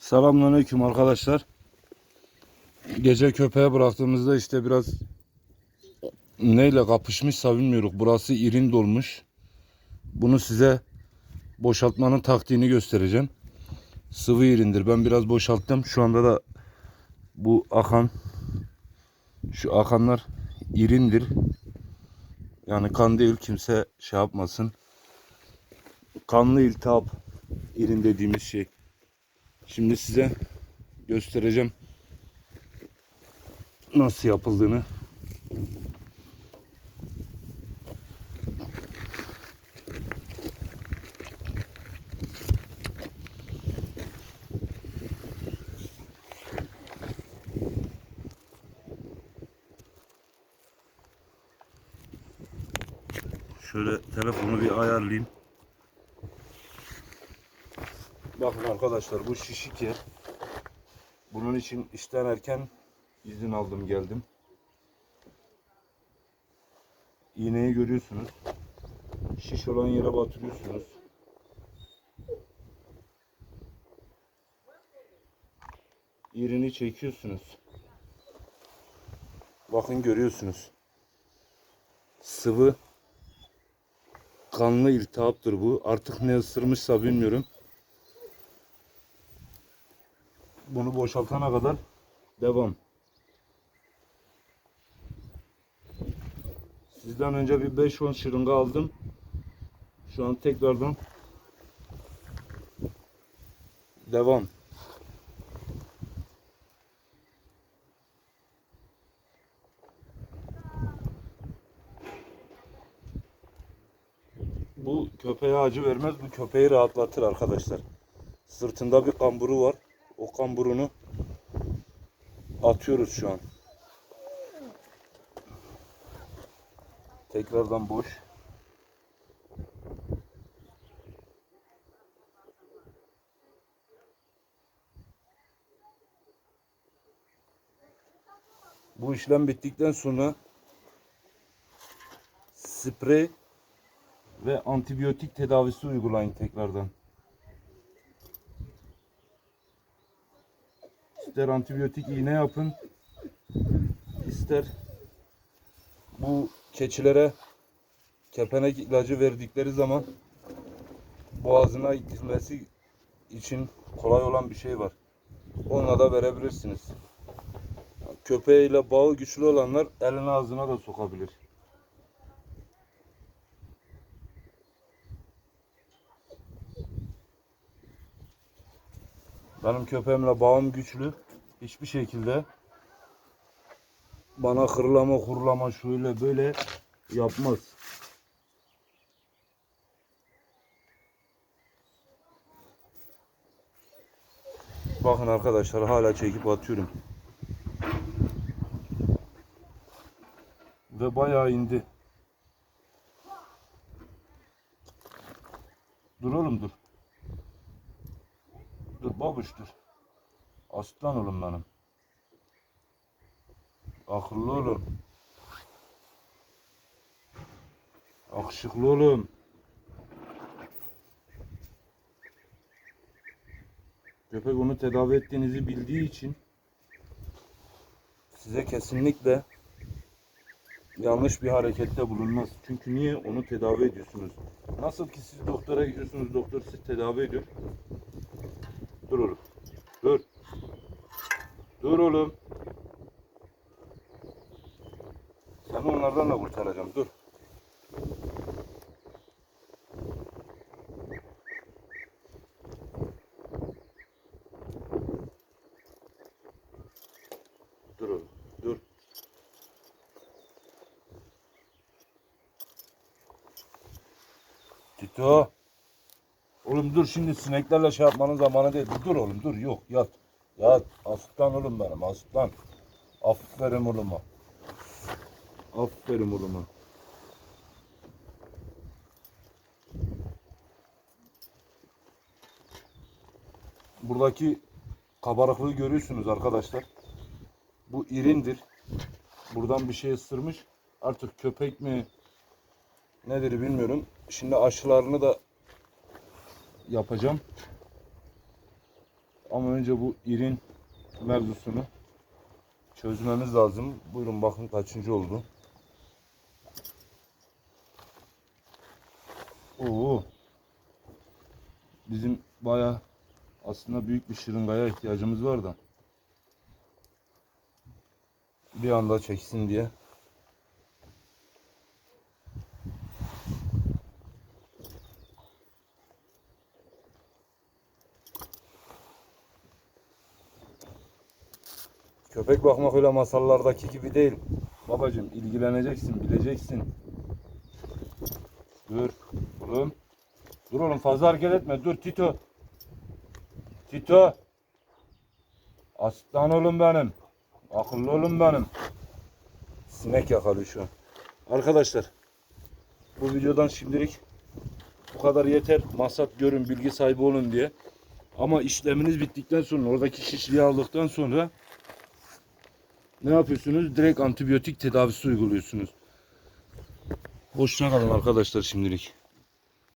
Selamünaleyküm arkadaşlar. Gece köpeğe bıraktığımızda işte biraz neyle kapışmışsa bilmiyoruz. Burası irin dolmuş. Bunu size boşaltmanın taktiğini göstereceğim. Sıvı irindir. Ben biraz boşalttım. Şu anda da bu akan şu akanlar irindir. Yani kan değil kimse şey yapmasın. Kanlı iltihap irin dediğimiz şey. Şimdi size göstereceğim nasıl yapıldığını. Şöyle telefonu bir ayarlayayım. Bakın arkadaşlar bu şişik yer. Bunun için işten erken izin aldım geldim. İğneyi görüyorsunuz. Şiş olan yere batırıyorsunuz. İğrini çekiyorsunuz. Bakın görüyorsunuz. Sıvı kanlı iltihaptır bu. Artık ne ısırmışsa bilmiyorum. Bunu boşaltana kadar devam. Sizden önce bir 5-10 şırınga aldım. Şu an tekrardan devam. Bu köpeğe acı vermez. Bu köpeği rahatlatır arkadaşlar. Sırtında bir kamburu var. O kamburunu atıyoruz şu an. Tekrardan boş. Bu işlem bittikten sonra sprey ve antibiyotik tedavisi uygulayın tekrardan. İster antibiyotik iğne yapın, ister bu keçilere kepenek ilacı verdikleri zaman boğazına girmesi için kolay olan bir şey var. Onunla da verebilirsiniz. Köpeğiyle bağı güçlü olanlar elini ağzına da sokabilir. Benim köpeğimle bağım güçlü. Hiçbir şekilde bana hırlama hurlama şöyle böyle yapmaz. Bakın arkadaşlar hala çekip atıyorum. Ve bayağı indi. Dur oğlum dur. Dur babuş dur. Aslan oğlum benim. Akıllı oğlum. Akışıklı oğlum. Köpek onu tedavi ettiğinizi bildiği için size kesinlikle yanlış bir harekette bulunmaz. Çünkü niye? Onu tedavi ediyorsunuz. Nasıl ki siz doktora gidiyorsunuz, doktor sizi tedavi ediyor. Dur oğlum. Dur. Dur oğlum. Seni onlardan da kurtaracağım. Dur. Dur oğlum. Dur. Tito. Oğlum dur şimdi sineklerle şey yapmanın zamanı değil. Dur oğlum dur yok yat. Yat. Aslan oğlum benim aslan. Aferin oğluma. Aferin oğluma. Buradaki kabarıklığı görüyorsunuz arkadaşlar. Bu irindir. Buradan bir şey ısırmış. Artık köpek mi nedir bilmiyorum. Şimdi aşılarını da yapacağım. Ama önce bu irin mevzusunu çözmemiz lazım. Buyurun bakın kaçıncı oldu. Oo. Bizim baya aslında büyük bir şırıngaya ihtiyacımız var da. Bir anda çeksin diye. Köpek bakmak öyle masallardaki gibi değil. Babacım ilgileneceksin, bileceksin. Dur oğlum. Dur oğlum fazla hareket etme. Dur Tito. Tito. Aslan oğlum benim. Akıllı oğlum benim. Sinek yakalıyor şu an. Arkadaşlar bu videodan şimdilik bu kadar yeter. Maksat görün, bilgi sahibi olun diye. Ama işleminiz bittikten sonra oradaki şişliği aldıktan sonra ne yapıyorsunuz? Direkt antibiyotik tedavisi uyguluyorsunuz. Hoşça kalın arkadaşlar şimdilik.